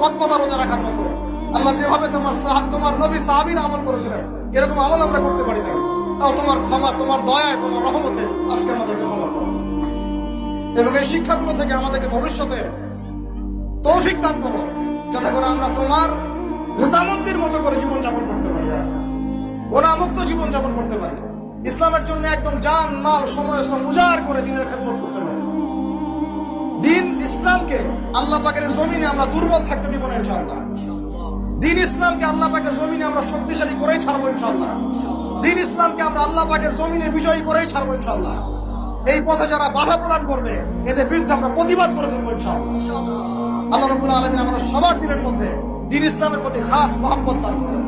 কতকতা রোজা রাখার মতো। আল্লাহ যেভাবে তোমার তোমার নবী সাহাবীরা আমল করেছিলেন, এরকম আমল আমরা করতে পারি নাই। তাও তোমার ক্ষমা, তোমার দয়ায় তোমার রহমতে আজকে আমাদেরকে ক্ষমা করো। এবং এই শিক্ষাগুলো থেকে আমাদেরকে ভবিষ্যতে তৌফিক দান করো, যাতে করে আমরা তোমার রেজামন্দির মতো করে জীবন যাপন করতে পারি। গোনামুক্ত জীবন যাপন করতে পারি। ইসলামের জন্য একদম জান, মাল, সময়, শ্রম উজাড় করে দিনের খেদমত করতে ইসলামকে আল্লাহ পাকের জমিনে আমরা দুর্বল থাকতে দিব না ইনশাআল্লাহ। দিন ইসলামকে আল্লাহ পাকের জমিনে আমরা শক্তিশালী করেই ছাড়বো ইনশাআল্লাহ। দিন ইসলামকে আমরা আল্লাহ পাকের জমিনে বিজয়ী করেই ছাড়বো ইনশাআল্লাহ। এই পথে যারা বাধা প্রদান করবে, এদের বিরুদ্ধে আমরা প্রতিবাদ করে তুলবো ইনশাআল্লাহ। আল্লাহ রব্বুল আলমিন আমাদের সবার দিনের মধ্যে দিন ইসলামের প্রতি খাস মহব্বত দান করেন।